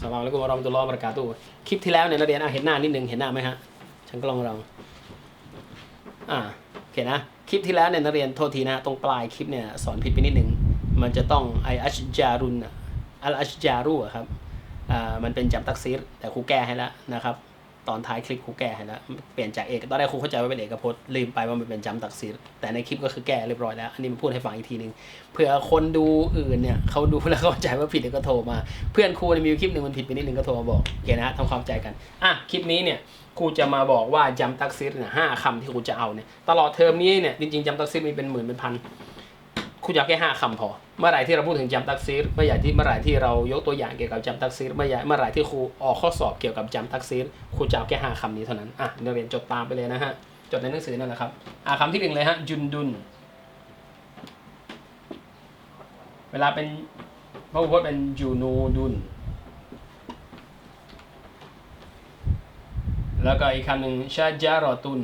สลามแล้วก็รอมตุลลอประกาศตู้คลิปที่แล้วเนี่ยนักเรียนอะเห็นหน้านิดนึงเห็นหน้าไหมฮะฉันก็ลองเราอ่าโอเคนะคลิปที่แล้วเนี่ยนักเรียนโทษทีนะตรงปลายคลิปเนี่ยสอนผิดไปนิดนึงมันจะต้องไออัชจารุนอะอัลอัชจารุอะครับอ่ามันเป็นจับตักซีรแต่ครูแก้ให้แล้วนะครับ ตอนท้ายคลิปครูแก้ให้แล้วเปลี่ยนจากเอกตอนแรกครูเข้าใจว่าเป็นเอกพจน์ลืมไปว่ามันเป็นจำตักซีรแต่ในคลิปก็คือแก้เรียบร้อยแล้ว อันนี้มาพูดให้ฟังอีกทีหนึ่งเผื่อคนดูอื่นเนี่ยเขาดูแล้วเข้าใจว่าผิดแล้วก็โทรมา เพื่อนครูมีคลิปหนึ่งมันผิดไปนิดนึงก็โทรมาบอกโอเคนะฮะทำความเข้าใจกันอะคลิปนี้เนี่ยครูจะมาบอกว่าจำตักซีรเนี่ยห้าคำที่ครูจะเอาเนี่ยตลอดเทอมนี้เนี่ยจริงๆจำตักซีรมีเป็นหมื่นเป็นพันคุณอยากแค่ห้าคำพอ เมื่อไหร่ที่เราพูดถึงจำตักซีรเมื่อไหร่ที่เมื่อไหร่ที่เรายกตัวอย่างเกี่ยวกับจำตักซีรเมื่อไหร่เมื่อไหร่ที่ครูออกข้อสอบเกี่ยวกับจำตักซีรครูจะเอาแค่ห้าคำนี้เท่านั้นอะเดี๋ยวเรียนจดตามไปเลยนะฮะจดในหนังสือนั่นแหละครับอะคำที่หนึ่งเลยฮะจุนดุนเวลาเป็นพระพุทธเป็นจูนูดุนแล้วก็อีกคำหนึ่งชาจารอตุน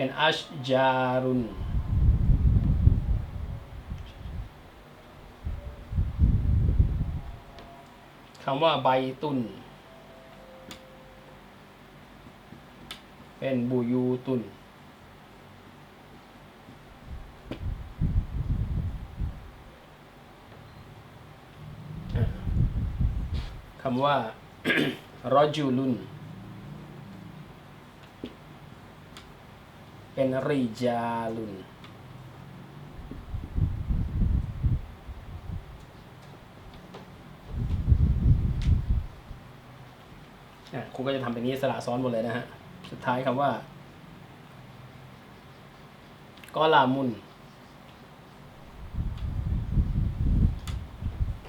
เป็นอัชจารุนคำว่าใบตุนเป็นบูยูตุนคำว่ารอจูลุน เป็นริจาลุนอะครูก็จะทำเป็นนี้สละซ้อนหมดเลยนะฮะ สุดท้ายคำว่า ก็ลามุน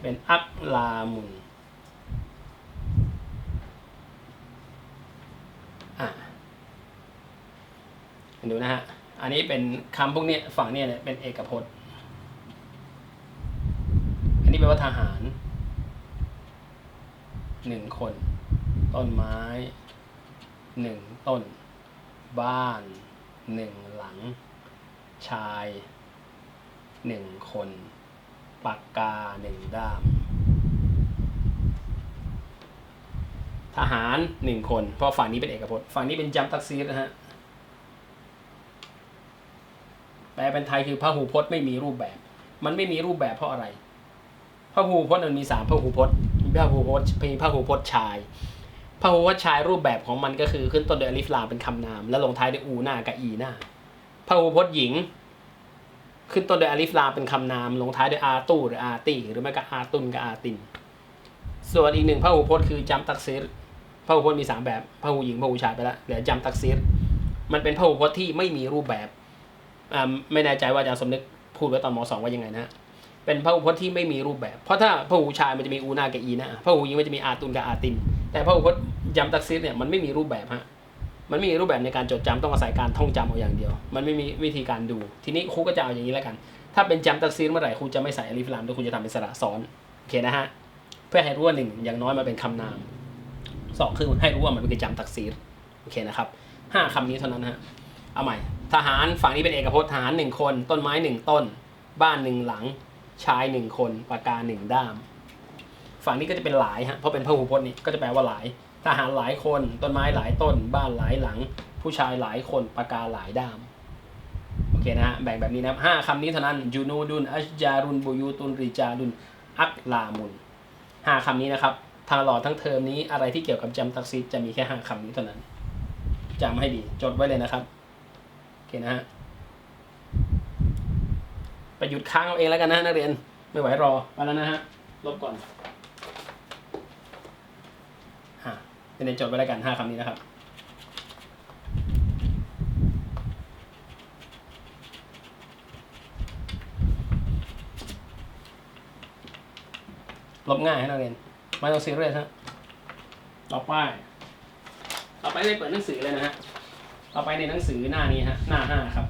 เป็นอักลามุน อะ ดูนะฮะ อันนี้เป็นคำพวกนี้ฝั่งเนี้ยเนี่ยเป็นเอกพจน์ อันนี้แปลว่าทหารหนึ่งคน ต้นไม้หนึ่งต้น บ้านหนึ่งหลัง ชายหนึ่งคนปากกาหนึ่งด้าม ทหารหนึ่งคน เพราะฝั่งนี้เป็นเอกพจน์ฝั่งนี้เป็นจำตักซีรนะฮะ แปลเป็นไทยคือพระหูพจน์ไม่มีรูปแบบ มันไม่มีรูปแบบเพราะอะไรพระหูพจน์มันมีสามพระหูพจน์มีพระหูพจน์มีพระหูพจน์ชายพระหูพจน์ชายรูปแบบของมันก็คือขึ้นต้นด้วยอลิฟลามเป็นคำนาม แล้วลงท้ายด้วยอูหน้ากับอีหน้าพระหูพจน์หญิง ขึ้นต้นด้วยอลิฟลามเป็นคำนาม ลงท้ายด้วยอาตู้หรืออาตีหรือไม่ก็อาตุนกับอาติน ส่วนอีกหนึ่งพระหูพจน์คือจำตักซีรพระหูพจน์มีสามแบบพระหูหญิงพระหูชายไปแล้วเหลือจำตักซีรมันเป็นพระหูพจน์ที่ไม่มีรูปแบบ ไม่แน่ใจว่าอาจารย์สมนึกพูดไว้ตอนมสองว่ายังไงนะเป็นพระหูพจน์ที่ไม่มีรูปแบบ เพราะถ้าพระหูชายมันจะมีอูนากับอีนะพระหูหญิงมันจะมีอาตุนกับอาติน แต่พระหูพจน์ยำตักซิดเนี่ยมันไม่มีรูปแบบฮะมันไม่มีรูปแบบในการจดจำต้องอาศัยการท่องจำเอาอย่างเดียว มันไม่มีวิธีการดู ทีนี้ครูก็จะเอาอย่างนี้แล้วกัน ถ้าเป็นจำตักซิดเมื่อไหร่ครูจะไม่ใส่อลิฟลามด้วยครูจะทำเป็นสระซ้อนโอเคนะฮะเพื่อให้รู้ว่าหนึ่งอย่างน้อยมันเป็นคำนามสองคือให้รู้ว่ามันเป็นจำตักซีดโอเคนะครับห้าคำนี้เท่านั้นฮะเอาใหม่ ทหารฝั่งนี้เป็นเอกพจน์ทหารหนึ่งคน ต้นไม้หนึ่งต้น บ้านหนึ่งหลัง ชายหนึ่งคนปากกาหนึ่งด้าม ฝั่งนี้ก็จะเป็นหลายฮะเพราะเป็นพหูพจน์นี่ก็จะแปลว่าหลาย ทหารหลายคน ต้นไม้หลายต้น บ้านหลายหลัง ผู้ชายหลายคนปากกาหลายด้ามโอเคนะฮะแบ่งแบบนี้นะครับห้าคำนี้เท่านั้นยูนูดุนอัชจารุนบูยูตุนริจารุนอักลามุนห้าคำนี้นะครับทางหลอดทั้งเทอมนี้อะไรที่เกี่ยวกับจำตักซิดจะมีแค่ห้าคำนี้เท่านั้นจำให้ดีจดไว้เลยนะครับ เคนะฮะไปหยุดค้างเอาเองแล้วกันนะนักเรียน ไม่ไหวรอไปแล้วนะฮะลบก่อนฮะเรียนจดไว้แล้วกันห้าคำนี้นะครับลบง่ายให้นักเรียนไม่ต้องซีเรียสฮะต่อไป ต่อไปได้เปิดหนังสือเลยนะฮะ ต่อไปในหนังสือหน้านี้ฮะหน้าห้าครับ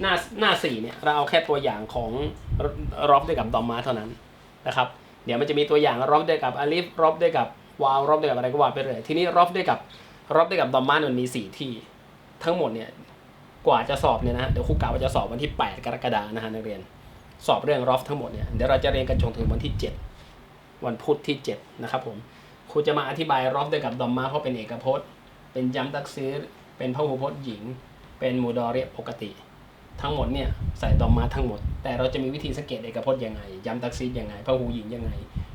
หน้าหน้าสี่เนี่ยเราเอาแค่ตัวอย่างของรอบด้วยกับดอมมาเท่านั้นนะครับ เดี๋ยวมันจะมีตัวอย่างรอบด้วยกับอลิฟรอบด้วยกับวาวรอบด้วยกับอะไรก็ว่าไปเลยทีนี้รอบด้วยกับรอบด้วยกับดอมมามันมีสี่ที่ ทั้งหมดเนี่ยกว่าจะสอบเนี่ยนะเดี๋ยวครูกะว่าจะสอบวันที่ 8 กรกฎานะฮะนักเรียน สอบเรื่องรอฟทั้งหมดเนี่ยเดี๋ยวเราจะเรียนกันจนถึงวันที่ 7 วันพุธที่ 7 นะครับผมครูจะมาอธิบายรอฟด้วยกับดอมมาเพราะเป็นเอกพจน์ เป็นยัมตักซีร เป็นพหูพจน์หญิง เป็นมูดอเรียปกติ ทั้งหมดเนี่ยใส่ดอมมาทั้งหมด แต่เราจะมีวิธีสังเกตเอกพจน์ยังไงยัมตักซีรยังไงพหูหญิงยังไง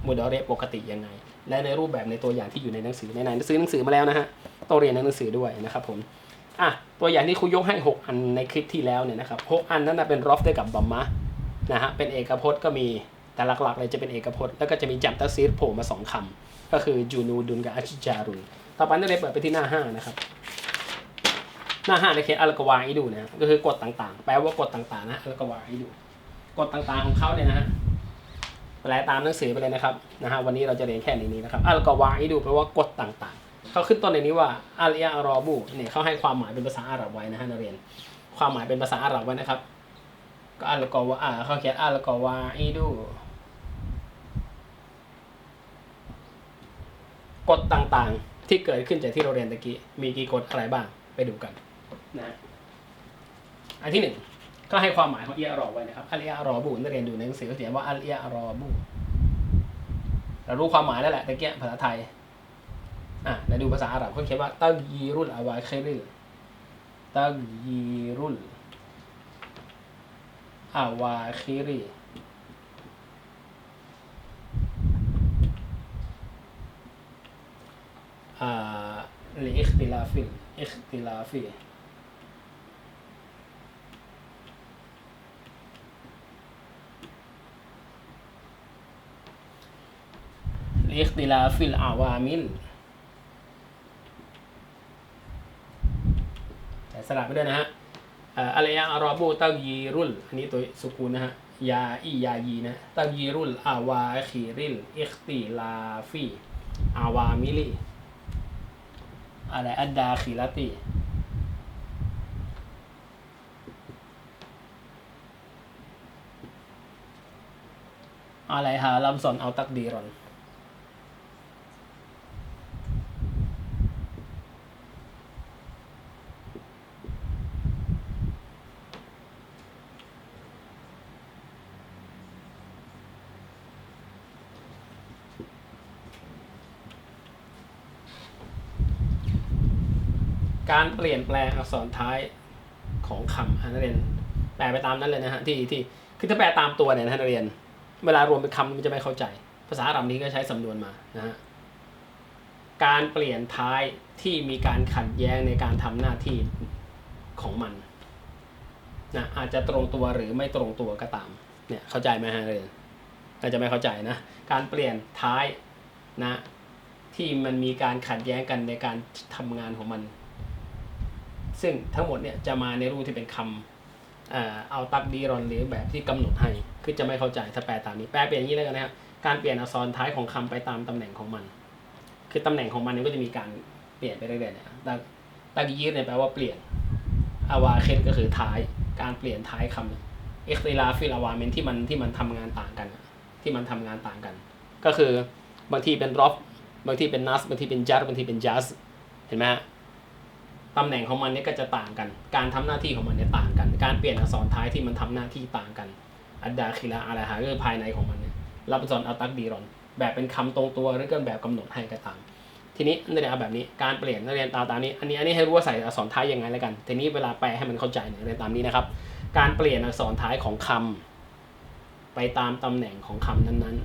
มูดอเรียปกติยังไง และในรูปแบบในตัวอย่างที่อยู่ในหนังสือในไหนซื้อหนังสือมาแล้วนะฮะต้องเรียนในหนังสือด้วยนะครับผมอะตัวอย่างที่ครูยกให้ 6 อันในคลิปที่แล้วเนี่ยนะครับหกอันนั้นนะเป็นรอฟด้วยกับดอมมานะฮะเป็นเอกพจน์ก็มีแต่หลักๆเลยจะเป็นเอกพจน์แล้วก็จะมีจัมตัซีรโผล่มาสองคำก็คือจูนูดุนกับอาชิจารุนต่อไปนักเรียนเปิดไปที่หน้า 5 นะครับ หน้า5ในเขตอัลกวาให้ดูนะก็คือกฎต่างๆ แปลว่ากฎต่างๆ นะอัลกวาให้ดูกฎต่างๆของเขาเนี่ยนะฮะแปลตามหนังสือไปเลยนะครับนะฮะวันนี้เราจะเรียนแค่นี้นะครับอัลกวาให้ดูแปลว่ากฎต่างๆ เขาขึ้นต้นในนี้ว่าอัลยารอบูเนี่ยเขาให้ความหมายเป็นภาษาอาหรับไว้นะฮะนักเรียน ความหมายเป็นภาษาอาหรับไว้นะครับ ก็อัลกวาอ่าเขาเขียนอัลกวาให้ดูกฎต่างๆ ที่เกิดขึ้นจากที่เราเรียนตะกี้มีกี่กฎอะไรบ้างไปดูกัน นะอันที่หนึ่งก็ให้ความหมายของเอียรอไว้นะครับอัลเอียรอบูนักเรียนดูในหนังสือเขาเขียนว่าอัลเอียรอบูเรารู้ความหมายแล้วแหละตะกี้ภาษาไทยอะแล้วดูภาษาอาหรับเขาเขียนว่าตักยีรุลอาวาคิริลตักยีรุลอาวาคิริ ลิขติลาฟิลอาวามิลแต่สลับไปด้วยนะฮะอะไรยะอารอบูตักยีรุลอันนี้ตัวสุกูนะฮะยาอียายีนะตักยีรุลอาวาคีริลอิคติลาฟีอาวามิลีอะไรอัดดาคิลติอะไรฮาลัมซอนเอาตักดีรอน การเปลี่ยนแปลงอักษรท้ายของคำอนักเรียนแปลไปตามนั้นเลยนะฮะที่ที่คือถ้าแปลตามตัวเนี่ยนะนักเรียน เวลารวมเป็นคำมันจะไม่เข้าใจ ภาษาอาหรับนี้ก็ใช้สำนวนมานะฮะการเปลี่ยนท้ายที่มีการขัดแย้งในการทำหน้าที่ของมันนะอาจจะตรงตัวหรือไม่ตรงตัวก็ตามเนี่ยเข้าใจไหมฮะเรียนอาจจะไม่เข้าใจนะการเปลี่ยนท้ายนะที่มันมีการขัดแย้งกันในการทำงานของมัน ซึ่งทั้งหมดเนี่ยจะมาในรูปที่เป็นคำเอาตักดีรอนหรือแบบที่กำหนดให้คือจะไม่เข้าใจถ้าแปลตามนี้แปลเปลี่ยนอย่างนี้แล้วกันนะครับการเปลี่ยนอักษรท้ายของคำไปตามตำแหน่งของมัน คือตำแหน่งของมันเนี่ยก็จะมีการเปลี่ยนไปเรื่อยๆเนี่ยตักตักยีรเนี่ยแปลว่าเปลี่ยนอาวาเคตก็คือท้ายการเปลี่ยนท้ายคำเอ็กซ์ลาฟิลอาวาเมนที่มันที่มันทำงานต่างกัน ที่มันทำงานต่างกัน ก็คือบางทีเป็นรอฟบางทีเป็นนัสบางทีเป็นจัดบางทีเป็นจัสเห็นไหมฮะ ตำแหน่งของมันเนี่ยก็จะต่างกัน การทำหน้าที่ของมันเนี่ยต่างกัน การเปลี่ยนอักษรท้ายที่มันทำหน้าที่ต่างกัน อัดดาคิลาอะไรหาคือภายในของมันเนี่ยรับอักษรอัตักดีรอน แบบเป็นคำตรงตัวหรือก็แบบกำหนดให้ก็ตาม ทีนี้นักเรียนเอาแบบนี้ การเปลี่ยนนักเรียนตามตามนี้ อันนี้อันนี้ให้รู้ว่าใส่อักษรท้ายยังไงแล้วกัน ทีนี้เวลาแปลให้มันเข้าใจเนี่ยเรียนตามนี้นะครับ การเปลี่ยนอักษรท้ายของคำไปตามตำแหน่งของคำนั้น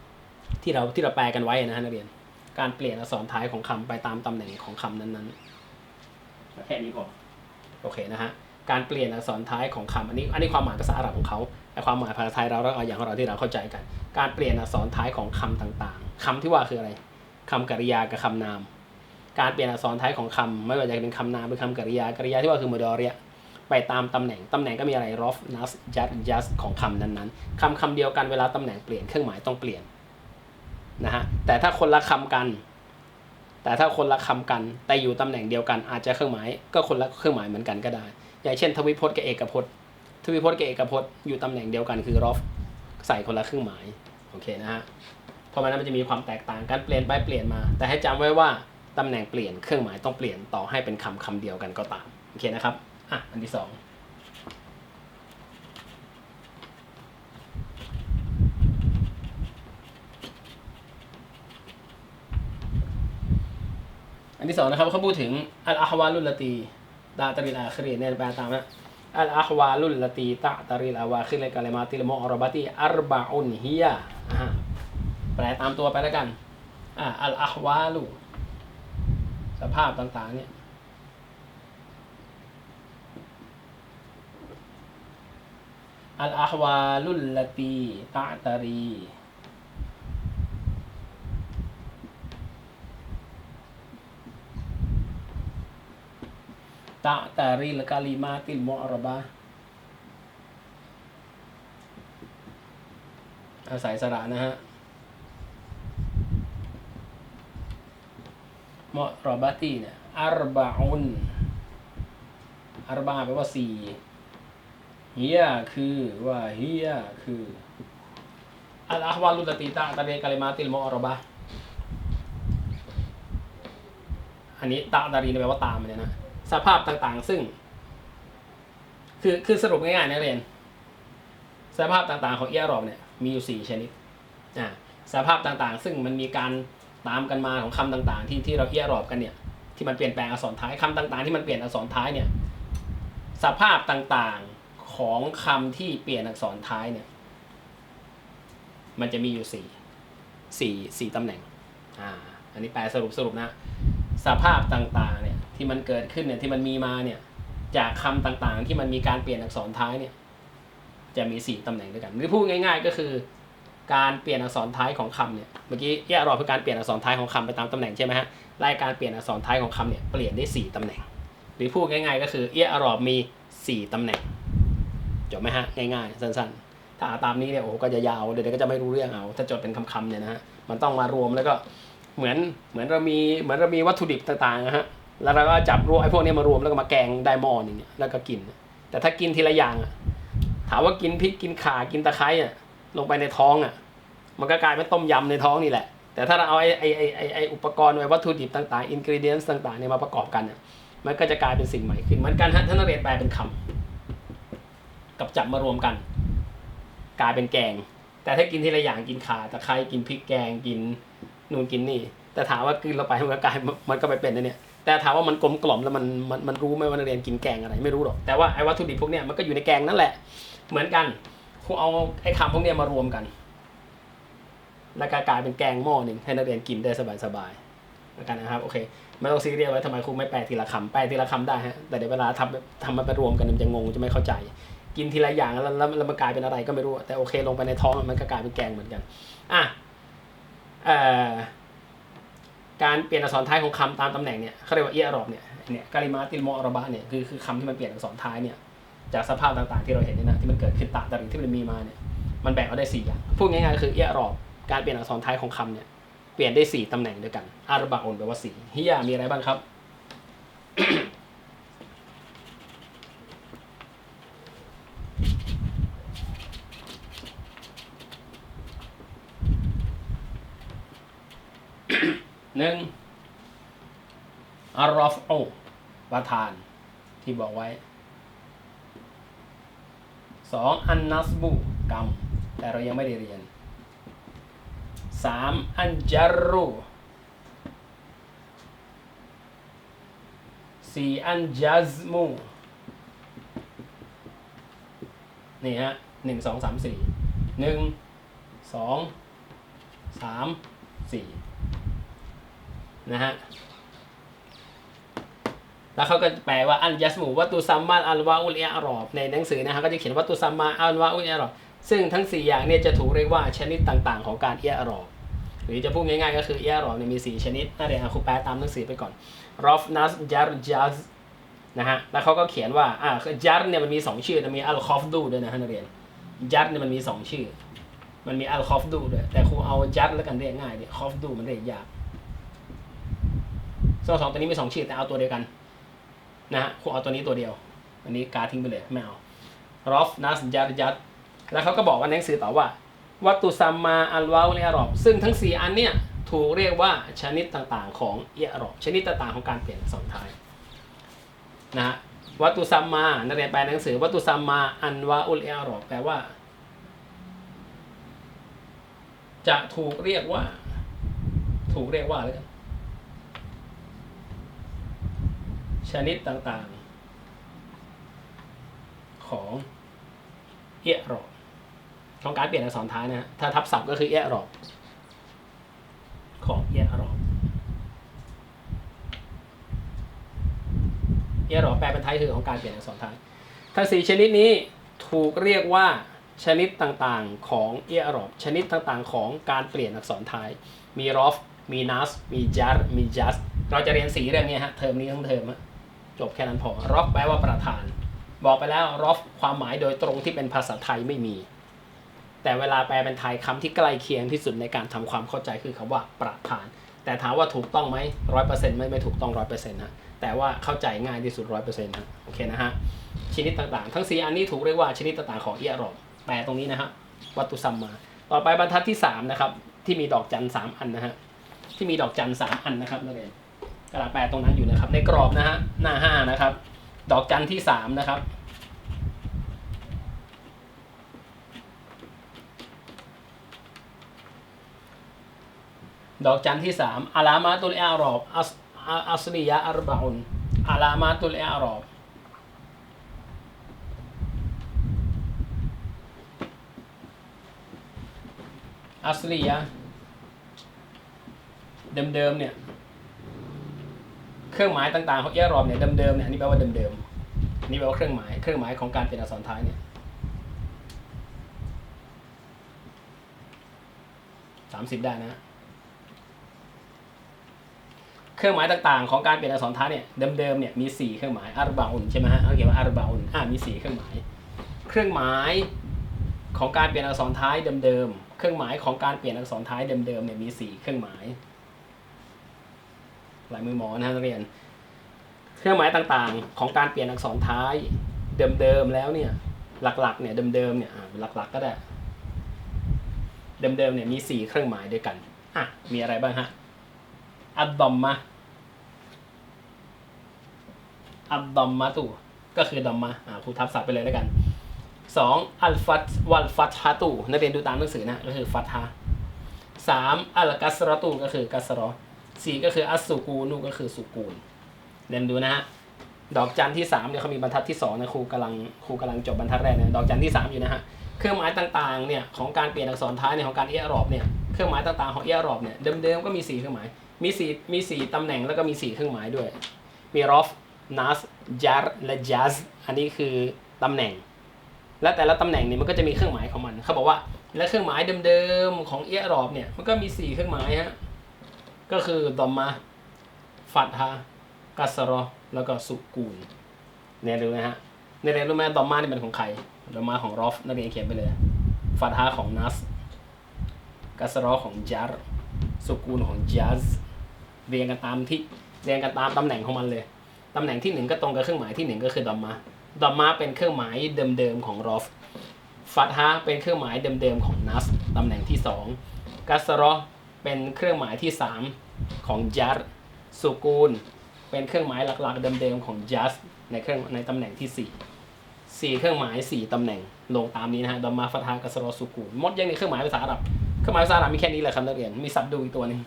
ๆ ที่เราที่เราแปลกันไว้นะฮะนักเรียน การเปลี่ยนอักษรท้ายของคำไปตามตำแหน่งของคำนั้นๆ แค่นี้พอโอเคนะฮะการเปลี่ยนอักษรท้ายของคำอันนี้อันนี้ความหมายภาษาอาหรับของเขาแต่ความหมายภาษาไทยเราเราเอาอย่างของเราที่เราเข้าใจกัน การเปลี่ยนอักษรท้ายของคำต่างๆคำที่ว่าคืออะไรคำกริยากับคำนาม การเปลี่ยนอักษรท้ายของคำไม่ว่าจะเป็นคำนามหรือคำกริยากริยาที่ว่าคือมดอเรียไปตามตำแหน่ง ตำแหน่งก็มีอะไรรอฟนัสจัดจัสของคำนั้นๆคำคำเดียวกันเวลาตำแหน่งเปลี่ยนเครื่องหมายต้องเปลี่ยนนะฮะแต่ถ้าคนละคำกัน แต่ถ้าคนละคำกัน แต่อยู่ตำแหน่งเดียวกันอาจจะเครื่องหมาย ก็คนละเครื่องหมายเหมือนกันก็ได้ อย่างเช่น ทวิพจน์กับเอกพจน์ ทวิพจน์กับเอกพจน์อยู่ตำแหน่งเดียวกันคือรอฟใส่คนละเครื่องหมายโอเคนะฮะเพราะมันมันจะมีความแตกต่างกันเปลี่ยนไปเปลี่ยนมา แต่ให้จำไว้ว่าตำแหน่งเปลี่ยนเครื่องหมายต้องเปลี่ยนต่อให้เป็นคำคำเดียวกันก็ตามโอเคนะครับอะอันที่สอง นที่สองนะครับเขาพูดถึงอัลอาฮวาลุลตีดาตริลอาครีเนี่ยแปลตามนะอัลอาฮวาลุลตีตะตริลอาวาคิลกาเลมาติลมออรบาตีอัรบะอุนฮิยะแปลตามตัวไปแล้วกันอะอัลอาฮวาลุสภาพต่างๆเนี่ยอัลอาฮวาลุลตีตะตรี ตะตารีลกาลิมาติลมอรบะอาศัยสระนะฮะมอรบะตีเนี่ยอัรบะอุนอัรบะแปลว่าสี่เฮียคือว่าเฮียคืออัลอาฮวาลุลติตาตะเรกาลิมาติลมออรบะอันนี้ตาตารีแปลว่าตามเนี่ยนะ สภาพต่างๆ ซึ่ง คือคือสรุปง่ายๆนะเรียน สภาพต่างๆของเอียรอบเนี่ยมีอยู่สี่ชนิดอ่าสภาพต่างๆ ซึ่งมันมีการตามกันมาของคำต่างๆ ที่ที่เราเอียรอบกันเนี่ยที่มันเปลี่ยนแปลงอักษรท้ายคำต่างๆ ที่มันเปลี่ยนอักษรท้ายเนี่ยสภาพต่างๆของคำที่เปลี่ยนอักษรท้ายเนี่ยมันจะมีอยู่สี่สี่สี่ตำแหน่งอ่าอันนี้แปลสรุปสรุปนะ สภาพต่างๆเนี่ย ที่มันเกิดขึ้นเนี่ยที่มันมีมาเนี่ยจากคำต่างๆ ที่มันมีการเปลี่ยนอักษรท้ายเนี่ยจะมีสี่ตำแหน่งด้วยกันหรือพูดง่ายๆ ก็คือ การเปลี่ยนอักษรท้ายของคำเนี่ยเมื่อกี้แยกรอคือการเปลี่ยนอักษรท้ายของคำไปตามตำแหน่งใช่ไหมฮะรายการเปลี่ยนอักษรท้ายของคำเนี่ยเปลี่ยนได้สี่ตำแหน่ง หรือพูดง่ายๆ ก็คือเอียอรอบมีสี่ตำแหน่งจบไหมฮะง่ายๆสั้นๆ ถ้าตามนี้เนี่ยโอ้โหก็จะยาวเดี๋ยวก็จะไม่รู้เรื่องเอา ถ้าจดเป็นคำๆเนี่ยนะฮะมันต้องมารวมแล้วก็เหมือนเหมือนเรามีเหมือนเรามีวัตถุดิบต่างๆนะฮะ แล้วเราก็จับรวมไอ้พวกนี้มารวมแล้วก็มาแกงได้หม้อหนึงเนี่ยแล้วก็กิน แต่ถ้ากินทีละอย่างอะถามว่ากินพริกกินข่ากินตะไคร้อะลงไปในท้องอะ มันก็กลายเป็นต้มยำในท้องนี่แหละ แต่ถ้าเราเอาไอ้ไอ้ไอ้ไอ้ไอุปกรณ์ไอ้วัตถุดิบต่างๆอินกริเดียนต่างๆเนี่ยมาประกอบกันเนี่ยมันก็จะกลายเป็นสิ่งใหม่ขึ้นเหมือนกันฮะถ้านเรียนแปลเป็นคำกับจับมารวมกัน กลายเป็นแกง แต่ถ้ากินทีละอย่างกินข่าตะไคร้กินพริกแกงกินนู่นกินนี่ แต่ถามว่ากินเราไปมันก็กลายมันก็ไปเป็นนะเนี่ย แต่ถามว่ามันกลมกล่อมแล้วมันมันมันรู้ไหมว่านักเรียนกินแกงอะไรไม่รู้หรอกแต่ว่าไอ้วัตถุดิบพวกเนี้ยมันก็อยู่ในแกงนั่นแหละ เหมือนกันครูเอาไอ้คำพวกเนี้ยมารวมกัน แล้วก็กลายเป็นแกงหม้อหนึ่งให้นักเรียนกินได้สบายๆเหมือนกันนะครับโอเคไม่ต้องซีเรียสไว้ทำไมครูไม่แปลทีละคำแปลทีละคำได้ฮะแต่เดี๋ยวเวลาทำทำมันไปรวมกันมันจะงงจะไม่เข้าใจ กินทีละอย่างแล้วแล้วแล้วมันกลายเป็นอะไรก็ไม่รู้แต่โอเค ลงไปในท้องมันก็กลายเป็นแกงเหมือนกันอะเอ่อ การเปลี่ยนอักษรท้ายของคำตามตำแหน่งเนี่ยเขาเรียกว่าเอียรอบเนี่ยเนี่ยกาลิมาติลมอรบะเนี่ยคือคือคำที่มันเปลี่ยนอักษรท้ายเนี่ยจากสภาพต่างๆที่เราเห็นเนี่ยนะที่มันเกิดขึ้นตะตำแหน่งที่มันมีมาเนี่ยมันแบ่งออกได้สี่อย่างพูดง่ายๆคือเอียรอบการเปลี่ยนอักษรท้ายของคำเนี่ยเปลี่ยนได้สี่ตำแหน่งด้วยกันอารบะอนแปลว่าสี่ฮิยามีอะไรบ้างครับ หนึ่ง อารอฟโอประธานที่บอกไว้สองอันนัสบุกรรม แต่เรายังไม่ได้เรียนสามอันจารุสี่อันจัซมูนี่ฮะหนึ่งสองสามสี่หนึ่งสองสามสี่นะฮะ แล้วเขาก็แปลว่าอันยัสมูวัตุซัมมาอัลวาอุลเออรอบในหนังสือนะฮะก็จะเขียนวัตุซัมมาอัลวาอุลเออรอบซึ่งทั้ง 4 อย่างเนี่ยจะถูกเรียกว่าชนิดต่างๆ ของการเออรอบหรือจะพูดง่ายๆก็คือเออรอบเนี่ยมี 4 ชนิดน่าเรียนอะครูแปลตามหนังสือไปก่อนรอฟนัสจาร์จัสนะฮะแล้วเขาก็เขียนว่าอ่าจาร์เนี่ยมันมี 2 ชื่อนะมีอัลคอฟดูด้วยนะฮะนักเรียนจาร์เนี่ยมันมี 2 ชื่อ มันมีอัลคอฟดูด้วยแต่ครูเอาจาร์แล้วกันเรียกง่ายดิคอฟดูมันเรียกยากส่วนสองตัวนี้มีสองชื่อแต่เอาตัวเดียวกัน นะฮะครูเอาตัวนี้ตัวเดียว อันนี้กาทิ้งไปเลยไม่เอารอฟนัสยัดยัดแล้วเขาก็บอกว่าในหนังสือต่อว่าวัตุซัมมาอัลวาอุลอารอบ ซึ่งทั้ง 4 อันเนี่ยถูกเรียกว่าชนิดต่างๆ ของเออรอบ ชนิดต่างๆของการเปลี่ยนอักษรท้ายนะฮะวัตุซัมมานักเรียนแปลหนังสือวัตุซัมมาอันวาอุลเอรอบแปลว่า จะถูกเรียกว่า ถูกเรียกว่าอะไรกัน ชนิดต่างๆ ของเอรอบของการเปลี่ยนอักษรท้ายนะฮะถ้าทับศัพท์ก็คือเอรอบของเอรอบเอรอแปลเป็นไทยคือของการเปลี่ยนอักษรไทยทั้งสี่ชนิดนี้ถูกเรียกว่าชนิดต่างๆของเอรอบชนิดต่างๆ ของการเปลี่ยนอักษรไทย มีรอฟ มีนัส มีจัรมีจัส เราจะเรียนสีเรื่องนี้ฮะ เทอมนี้ทั้งเทอมอะ จบแค่นั้นพอรอฟแปลว่าประธาน บอกไปแล้วรอฟความหมายโดยตรงที่เป็นภาษาไทยไม่มี แต่เวลาแปลเป็นไทยคำที่ใกล้เคียงที่สุดในการทำความเข้าใจคือคำว่าประธาน แต่ถามว่าถูกต้องไหมร้อยเปอร์เซ็นต์ไม่ไม่ถูกต้องร้อยเปอร์เซ็นต์ฮะแต่ว่าเข้าใจง่ายที่สุดร้อยเปอร์เซ็นต์นะโอเคนะฮะชนิดต่างๆ ทั้งสี่อันนี้ถูกเรียกว่าชนิดต่างๆของเอียรอบแปลตรงนี้นะฮะวัตถุซัมมา ต่อไปบรรทัดที่สามนะครับที่มีดอกจันสามอันนะฮะที่มีดอกจันสามอันนะครับนักเรียน กระดาษแปลตรงนั้นอยู่นะครับ ในกรอบนะฮะหน้าห้านะครับ ดอกจันที่สามนะครับ ดอกจันที่สามอาลามาตุลอาหรอบอัสอัสลียะอัรบะอุนอาลามาตุลอาหรอบอัสลียะเดิมๆเนี่ย เครื่องหมายต่างๆของเอรอบเนี่ยเดิมๆเนี่ยอันนี่แปลว่าเดิมๆอันนี่แปลว่าเครื่องหมาย เครื่องหมายของการเป็นอักษรท้ายเนี่ยสามสิบได้นะ เครื่องหมายต่างๆ ของการเปลี่ยนอักษรท้ายเนี่ยเดิมๆเนี่ยมีสี่เครื่องหมายอารบาอุนใช่ไหมฮะเขาเขียนว่าอารบาอุนอ่ามีสี่เครื่องหมาย เครื่องหมายของการเปลี่ยนอักษรท้ายเดิมๆ เครื่องหมายของการเปลี่ยนอักษรท้ายเดิมๆเนี่ยมีสี่เครื่องหมาย ลายมือหมอนะนักเรียน เครื่องหมายต่างๆ ของการเปลี่ยนอักษรท้ายเดิมๆแล้วเนี่ย หลักๆเนี่ยเดิมๆเนี่ยหลักๆก็ได้ เดิมๆเนี่ยมีสี่เครื่องหมายด้วยกันอะมีอะไรบ้างฮะอัดดอมมะอัดดอมมะตูก็คือดอมมะอ่าครูทับศัพท์ไปเลยแล้วกันสองอัลฟัตวัลฟัตฮาตูนักเรียนดูตามหนังสือนะก็คือฟัตฮาสามอัลกัสรอตูก็คือกัสรอ สี่ก็คืออัสสุกูนูก็คือสุกูลเรียนดูนะฮะดอกจันที่สามเนี่ยเขามีบรรทัดที่สองนะครูกำลังครูกำลังจบบรรทัดแรกเนี่ยดอกจันที่สามอยู่นะฮะเครื่องหมายต่างๆเนี่ยของการเปลี่ยนอักษรท้ายเนี่ยของการเอรอบเนี่ยเครื่องหมายต่างๆของเอรอบเนี่ยเดิมๆก็มีสี่เครื่องหมายมีสี่มีสี่ตำแหน่งแล้วก็มีสี่เครื่องหมายด้วยมีรอฟนัสจาร์และจัสอันนี้คือตำแหน่ง และแต่ละตำแหน่งเนี่ยมันก็จะมีเครื่องหมายของมันเขาบอกว่าและเครื่องหมายเดิมๆของเอรอบเนี่ยมันก็มีสี่เครื่องหมายฮะ ก็คือดอมมาฟัตฮากัสรอแล้วก็สุกูลเนี่ยดูนะฮะในเรียนรู้ไหมดอมมานี่เป็นของใครดอมมาของรอฟนักเรียนเขียนไปเลยฟัตฮาของนัสกัสรอของจาร์สกูลของจัสเรียงกันตามที่เรียงกันตามตำแหน่งของมันเลยตำแหน่งที่หนึ่งก็ตรงกับเครื่องหมายที่หนึ่งก็คือดอมมาดอมมาเป็นเครื่องหมายเดิมๆของรอฟฟัตฮาเป็นเครื่องหมายเดิมๆของนัสตำแหน่งที่สองกัสรอ เป็นเครื่องหมายที่สามของจัสสกูล เป็นเครื่องหมายหลักๆเดิมๆของจัสในเครื่องในตำแหน่งที่สี่สี่เครื่องหมายสี่ตำแหน่งลงตามนี้นะฮะดอมมาฟัตฮากัสรอสุกูลมดยังในเครื่องหมายภาษาอาหรับเครื่องหมายภาษาอาหรับมีแค่นี้แหละครับนักเรียนมีซับดูอีกตัวหนึ่ง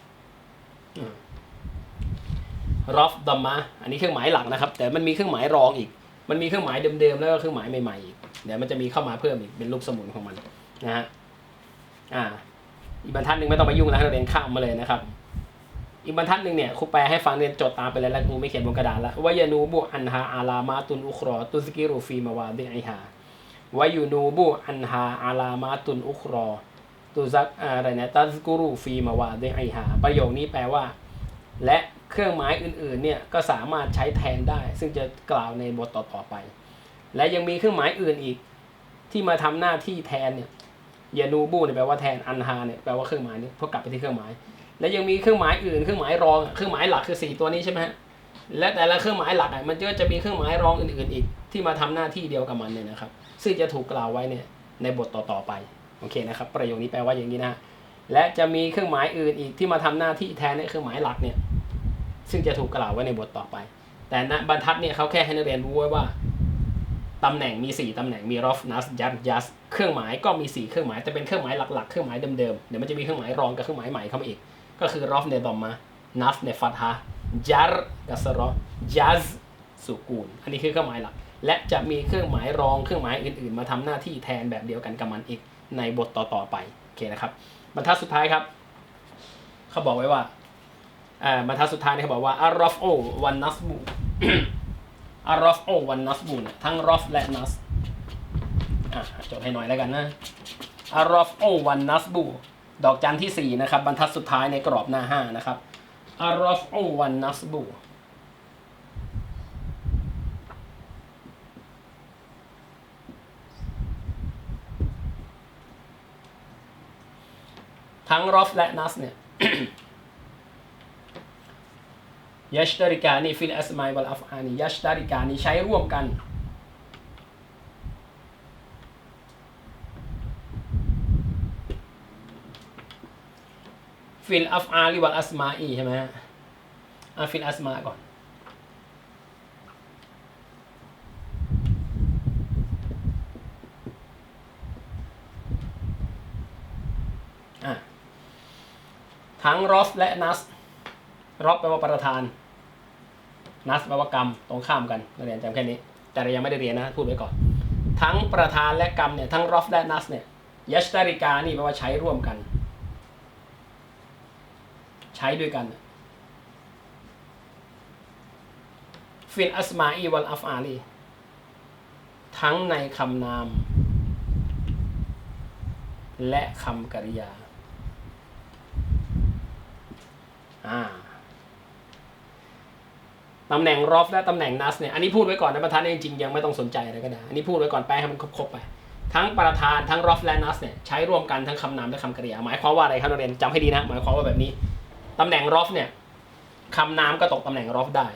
รอฟดอมมาอันนี้เครื่องหมายหลักนะครับ แต่มันมีเครื่องหมายรองอีก มันมีเครื่องหมายเดิมๆแล้วก็เครื่องหมายใหม่ๆอีกเดี๋ยวมันจะมีเข้ามาเพิ่มอีกเป็นรูปสมุนของมันนะฮะอ่า อีกบรรทัดหนึ่งไม่ต้องไปยุ่งแล้วให้นักเรียนข้ามมาเลยนะครับ อีกบรรทัดหนึ่งเนี่ยครูแปลให้ฟังเรียนจดตามไปเลยแล้วครูไม่เขียนบนกระดาษแล้ววายานูบุอันฮาอาลามาตุนอุครอตุสกิรูฟีมาวาดิไอฮาวายูนูบุอันฮาอาลามาตุนอุครอตุซักอะไรนะตัสกุรูฟีมาวาเดไอหาประโยคนี้แปลว่า และเครื่องหมายอื่นๆเนี่ยก็สามารถใช้แทนได้ ซึ่งจะกล่าวในบทต่อๆไป และยังมีเครื่องหมายอื่นอีกที่มาทำหน้าที่แทนเนี่ย ยานูบูเนี่ยแปลว่าแทนอันฮาเนี่ยแปลว่าเครื่องหมายเนี่ยพอกลับไปที่เครื่องหมาย และยังมีเครื่องหมายอื่นเครื่องหมายรองเครื่องหมายหลักคือสี่ตัวนี้ใช่ไหมฮะและแต่ละเครื่องหมายหลักอะมันก็จะมีเครื่องหมายรองอื่นๆอีก ที่มาทำหน้าที่เดียวกับมันเนี่ยนะครับซึ่งจะถูกกล่าวไว้เนี่ยในบทต่อๆไปโอเคนะครับประโยคนี้แปลว่าอย่างนี้นะและจะมีเครื่องหมายอื่นอีกที่มาทำหน้าที่แทนในเครื่องหมายหลักเนี่ยซึ่งจะถูกกล่าวไว้ในบทต่อไป แต่ณบรรทัดเนี่ยเขาแค่ให้นักเรียนรู้ไว้ว่า ตำแหน่งมี 4 ตำแหน่งมีรอฟนัสยัดยัสเครื่องหมายก็มี 4 เครื่องหมายแต่เป็นเครื่องหมายหลักๆ เครื่องหมายเดิมๆ เดี๋ยวมันจะมีเครื่องหมายรองกับเครื่องหมายใหม่เข้ามาอีก ก็คือรอฟในดอมมานัฟในฟัตฮะยัรกัสรอยัสสุกูล อันนี้คือเครื่องหมายหลัก และจะมีเครื่องหมายรองเครื่องหมายอื่น ๆ มาทำหน้าที่แทนแบบเดียวกันกับมันอีกในบทต่อๆไปโอเคนะครับบรรทัดสุดท้ายครับ เขาบอกไว้ว่าบรรทัดสุดท้ายนี่เขาบอกว่าอารอฟโอวันนัสบู อารอฟโอวันนัสบูนทั้งรอฟและนัสอะจดให้หน่อยแล้วกันนะอารอฟโอวันนัสบูดอกจันที่4นะครับ บรรทัดสุดท้ายในกรอบหน้า5นะครับอารอฟโอวันนัสบูทั้งรอฟและนัสเนี่ย ยัชตาริกานี่ฟิลอัสมายวัลอัฟอานียัชตาริกานี่ใช้ร่วมกัน ฟิลอัฟอาลีวัลอัสมาอีใช่ไหมฮะอะฟิลอัสมาก่อนอะทั้งรอฟและนัส รอบแปลว่าประธาน นัสแปลว่ากรรมตรงข้ามกันนักเรียนจำแค่นี้ แต่เรายังไม่ได้เรียนนะพูดไว้ก่อน ทั้งประธานและกรรมเนี่ยทั้งรอฟและนัสเนี่ยยัชตาริกานี่แปลว่าใช้ร่วมกัน ใช้ด้วยกันฟิลอัสมาอีวัลอัฟอาลีทั้งในคำนาม และคำกริยา อ่า ตำแหน่งรอฟและตำแหน่งนัสเนี่ย อันนี้พูดไว้ก่อนนะประธานจริงๆยังไม่ต้องสนใจอะไรก็ได้ อันนี้พูดไว้ก่อนไปให้มันครบๆไป ทั้งประธานทั้งรอฟและนัสเนี่ยใช้ร่วมกันทั้งคำนามและคำกริยา หมายความว่าอะไรครับนักเรียนจำให้ดีนะ หมายความว่าแบบนี้ ตำแหน่งรอฟเนี่ยคำนามก็ตกตำแหน่งรอฟได้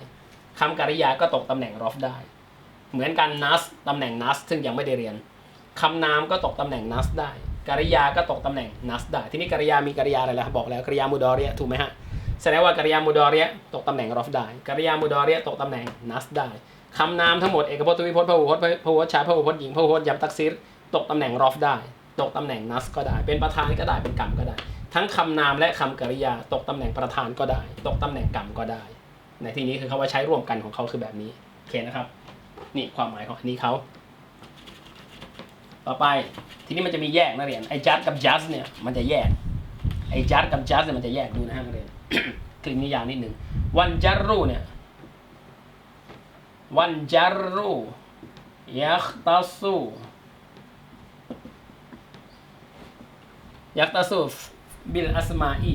คำกริยาก็ตกตำแหน่งรอฟได้ เหมือนกันนัสตำแหน่งนัสซึ่งยังไม่ได้เรียนคำนามก็ตกตำแหน่งนัสได้กริยาก็ตกตำแหน่งนัสได้ ที่นี่กริยามีกริยาอะไรล่ะบอกแล้วกริยามูดอเรียถูกไหมฮะ แสดงว่ากริยามูดอเรียตกตำแหน่งรอฟได้กริยามูดอเรียตกตำแหน่งนัสได้คำนามทั้งหมดเอกพจน์ทวิพจน์พหูพจน์พหูพจน์ชายพหูพจน์หญิงพหูพจน์ยัมตักซิรตกตำแหน่งรอฟได้ ตกตำแหน่งนัสก็ได้ เป็นประธานก็ได้เป็นกรรมก็ได้ ทั้งคำนามและคำกริยาตกตำแหน่งประธานก็ได้ ตกตำแหน่งกรรมก็ได้ ในที่นี้คือเขาว่าใช้ร่วมกันของเขาคือแบบนี้โอเคนะครับ นี่ความหมายของอันนี้เขาต่อไปทีนี้มันจะมีแยกนักเรียนไอ้จัดกับจัสเนี่ยมันจะแยกไอ้จัดกับจัสเนี่ยมันจะแยกดูนะฮะนักเรียนคลิปนี้ยาวนิดหนึ่งวันจัรูเนี่ยวันจัรูยักตัสูยักตัสูบิลอัสมาอี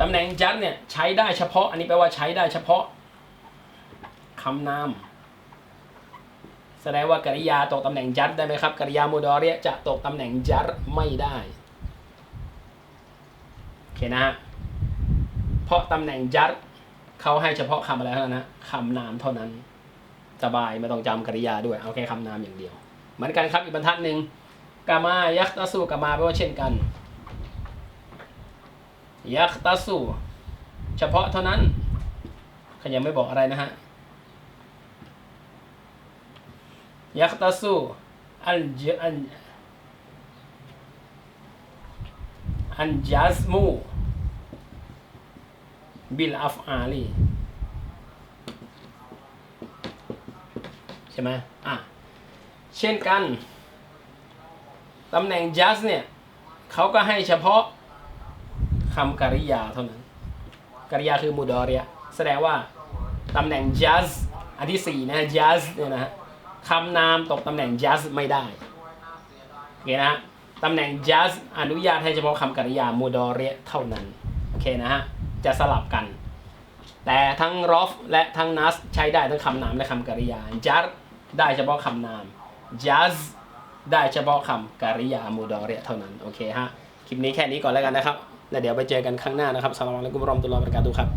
ตำแหน่งจัดเนี่ยใช้ได้เฉพาะ อันนี้แปลว่าใช้ได้เฉพาะคำนาม แสดงว่ากริยาตกตำแหน่งจัดได้ไหมครับกริยาโมดอเรียจะตกตำแหน่งจัดไม่ได้โอเคนะฮะเพราะตำแหน่งยัดเขาให้เฉพาะคำอะไรเท่านั้นนะคำนามเท่านั้นสบายไม่ต้องจำกริยาด้วยเอาแค่คำนามอย่างเดียว เหมือนกันครับอีกบรรทัดหนึ่งกามายักตาสูกามาแปลว่าเช่นกัน ยักตาสูเฉพาะเท่านั้นเขายังไม่บอกอะไรนะฮะ ยักตาสูอันเจอันอันจัสมูบิลอัฟอาลีใช่ไหมอะ เช่นกัน ตำแหน่งจัสเนี่ยเขาก็ให้เฉพาะคำกริยาเท่านั้น กริยาคือมูดอเรีย แสดงว่าตำแหน่งจัสอันที่สี่นะจัสเนี่ยนะฮะ คำนามตกตำแหน่งจัสไม่ได้โอเคนะฮะตำแหน่ง just อนุญาตให้เฉพาะคำกริยา มูดอเรียเท่านั้นโอเคนะฮะจะสลับกัน แต่ทั้ง rof และทั้ง nas ใช้ได้ทั้งคำนามและคำกริยา just ได้เฉพาะคำนาม just ได้เฉพาะคำกริยา มูดอเรียเท่านั้นโอเคฮะคลิปนี้แค่นี้ก่อนแล้วกันนะครับแล้วเดี๋ยวไปเจอกันครั้งหน้านะครับสลามอะลัยกุมราะห์มตุลลอฮ์บะเราะกาตุครับ